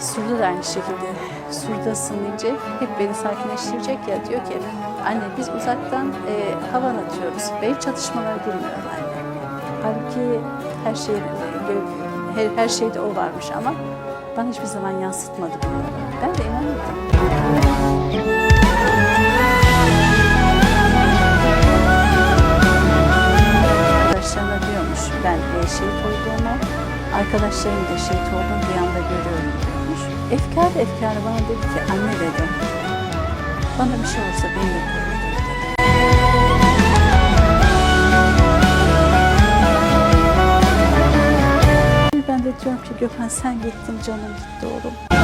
Surda da aynı şekilde. Surdasın deyince hep beni sakinleştirecek ya diyor ki anne biz uzaktan e, havan atıyoruz. Ben hiç çatışmalara girmiyorum anne. Halbuki her şey her, her şeyde o varmış ama bana hiçbir zaman yansıtmadı bunu. Ben de inanmadım. Arkadaşlarına diyormuş ben e, şehit olduğumu, arkadaşlarım da şehit olduğunu bir anda görüyorum Efkar efkarı bana dedi ki anne dedi, bana bir şey olsa beni dedi. Ben de diyorum ki Gökhan sen gittin canım gitti oğlum.